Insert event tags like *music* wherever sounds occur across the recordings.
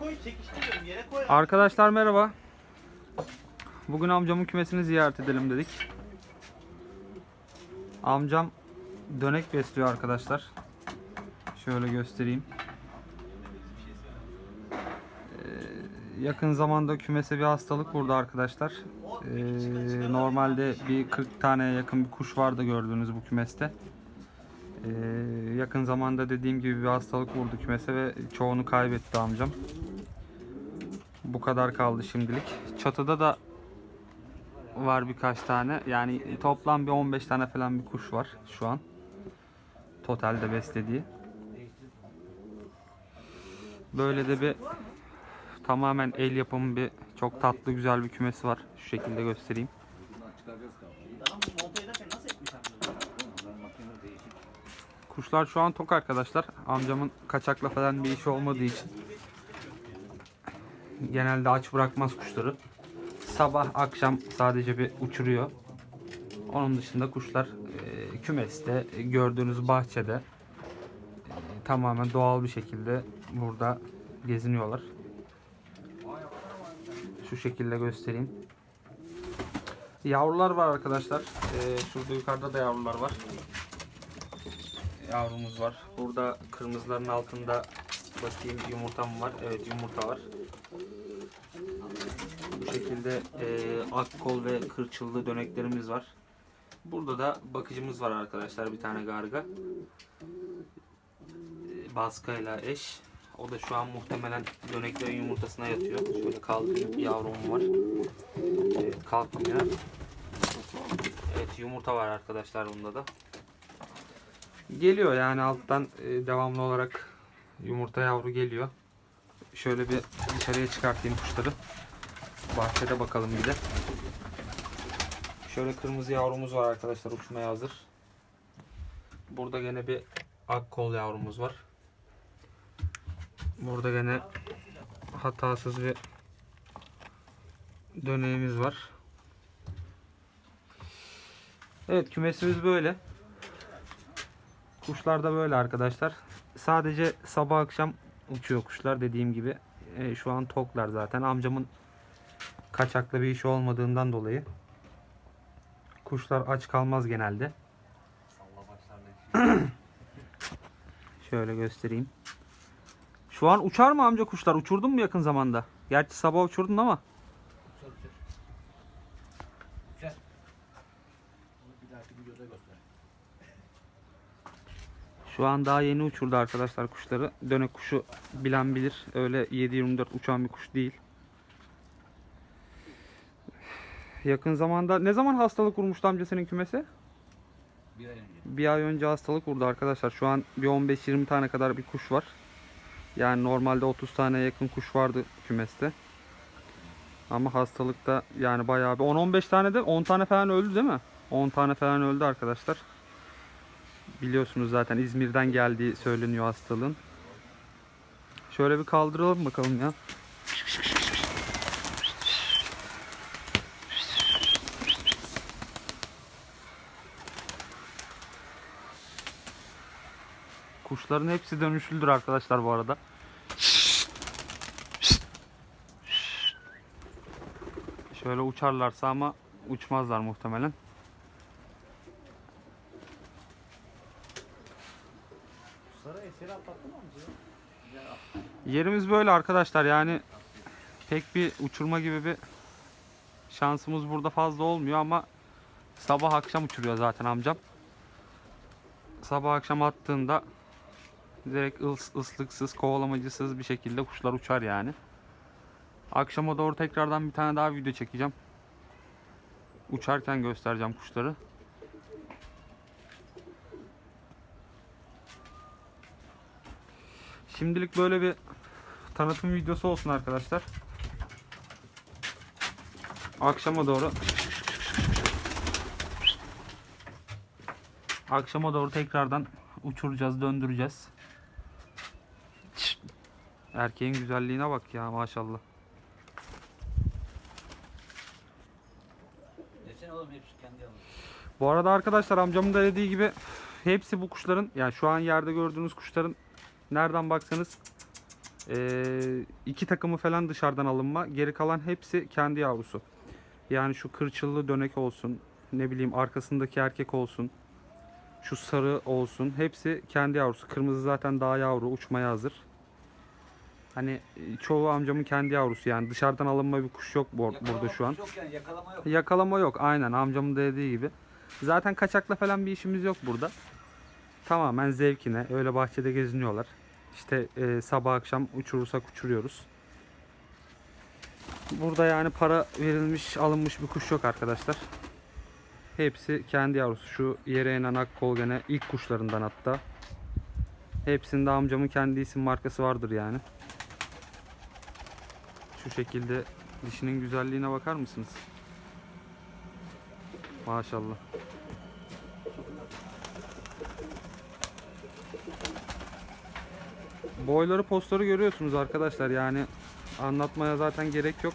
koy çekiştiriyorum yere koy. Arkadaşlar merhaba. Bugün amcamın kümesini ziyaret edelim dedik. Amcam dönek besliyor arkadaşlar. Şöyle göstereyim. Ee, yakın zamanda kümese bir hastalık vurdu arkadaşlar. Ee, normalde bir 40 taneye yakın bir kuş vardı gördüğünüz bu kümeste. Ee, yakın zamanda dediğim gibi bir hastalık vurdu kümese ve çoğunu kaybetti amcam. Bu kadar kaldı şimdilik. Çatıda da var birkaç tane. Yani toplam bir 15 tane falan bir kuş var şu an. Totalde beslediği. Böyle de bir tamamen el yapımı bir çok tatlı güzel bir kümesi var. Şu şekilde göstereyim. Kuşlar şu an tok arkadaşlar. Amcamın kaçakla falan bir işi olmadığı için genelde aç bırakmaz kuşları. Sabah akşam sadece bir uçuruyor. Onun dışında kuşlar e, kümeste gördüğünüz bahçede e, tamamen doğal bir şekilde burada geziniyorlar. Şu şekilde göstereyim. Yavrular var arkadaşlar. E, şurada yukarıda da yavrular var yavrumuz var. Burada kırmızıların altında bakayım yumurtam var. Evet yumurta var. Bu şekilde e, akkol ve kırçıllı döneklerimiz var. Burada da bakıcımız var arkadaşlar bir tane garga. E, baskayla eş. O da şu an muhtemelen döneklerin yumurtasına yatıyor. Şöyle kaldırayım yavrum var. Evet kalkmıyor. Evet yumurta var arkadaşlar bunda da. Geliyor yani alttan e, devamlı olarak yumurta yavru geliyor. Şöyle bir dışarıya çıkartayım kuşları. Bahçede bakalım bir de. Şöyle kırmızı yavrumuz var arkadaşlar uçmaya hazır. Burada gene bir ak kol yavrumuz var. Burada gene hatasız bir döneğimiz var. Evet kümesimiz böyle. Kuşlar da böyle arkadaşlar. Sadece sabah akşam uçuyor kuşlar dediğim gibi. E, şu an toklar zaten. Amcamın kaçaklı bir işi olmadığından dolayı. Kuşlar aç kalmaz genelde. *clears throat* Şöyle göstereyim. Şu an uçar mı amca kuşlar? Uçurdun mu yakın zamanda? Gerçi sabah uçurdun ama. Bir dahaki videoda göster. Şu an daha yeni uçurdu arkadaşlar kuşları. Dönek kuşu bilen bilir. Öyle 7-24 uçan bir kuş değil. Yakın zamanda ne zaman hastalık vurmuştu amca senin kümese? Bir ay önce. Bir ay önce hastalık vurdu arkadaşlar. Şu an bir 15-20 tane kadar bir kuş var. Yani normalde 30 tane yakın kuş vardı kümeste. Ama hastalıkta yani bayağı bir 10-15 tane de 10 tane falan öldü değil mi? 10 tane falan öldü arkadaşlar. Biliyorsunuz zaten İzmir'den geldiği söyleniyor hastalığın. Şöyle bir kaldıralım bakalım ya. Kuşların hepsi dönüşüldür arkadaşlar bu arada. Şöyle uçarlarsa ama uçmazlar muhtemelen. Yerimiz böyle arkadaşlar yani pek bir uçurma gibi bir şansımız burada fazla olmuyor ama sabah akşam uçuruyor zaten amcam. Sabah akşam attığında direkt ıs, ıslıksız, kovalamacısız bir şekilde kuşlar uçar yani. Akşama doğru tekrardan bir tane daha video çekeceğim. Uçarken göstereceğim kuşları. Şimdilik böyle bir tanıtım videosu olsun arkadaşlar. Akşama doğru Akşama doğru tekrardan uçuracağız, döndüreceğiz. Erkeğin güzelliğine bak ya maşallah. Bu arada arkadaşlar amcamın da dediği gibi hepsi bu kuşların yani şu an yerde gördüğünüz kuşların nereden baksanız Ee, iki takımı falan dışarıdan alınma. Geri kalan hepsi kendi yavrusu. Yani şu kırçıllı dönek olsun. Ne bileyim arkasındaki erkek olsun. Şu sarı olsun. Hepsi kendi yavrusu. Kırmızı zaten daha yavru. Uçmaya hazır. Hani e, çoğu amcamın kendi yavrusu yani dışarıdan alınma bir kuş yok bu- Yakalama burada şu an. Yok yani yakalama yok. Yakalama yok aynen amcamın da dediği gibi. Zaten kaçakla falan bir işimiz yok burada. Tamamen zevkine öyle bahçede geziniyorlar. İşte e, sabah akşam uçurursak uçuruyoruz. Burada yani para verilmiş alınmış bir kuş yok arkadaşlar. Hepsi kendi yavrusu. Şu yere inen akkol gene ilk kuşlarından hatta. Hepsinde amcamın kendi isim markası vardır yani. Şu şekilde dişinin güzelliğine bakar mısınız? Maşallah. Boyları postları görüyorsunuz arkadaşlar yani anlatmaya zaten gerek yok.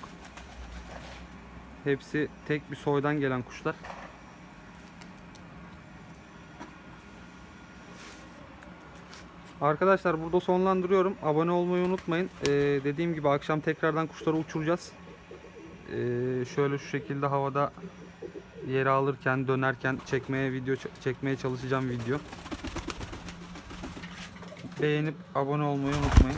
Hepsi tek bir soydan gelen kuşlar. Arkadaşlar burada sonlandırıyorum. Abone olmayı unutmayın. Ee, dediğim gibi akşam tekrardan kuşları uçuracağız. Ee, şöyle şu şekilde havada yere alırken dönerken çekmeye video çekmeye çalışacağım video. Beğenip abone olmayı unutmayın.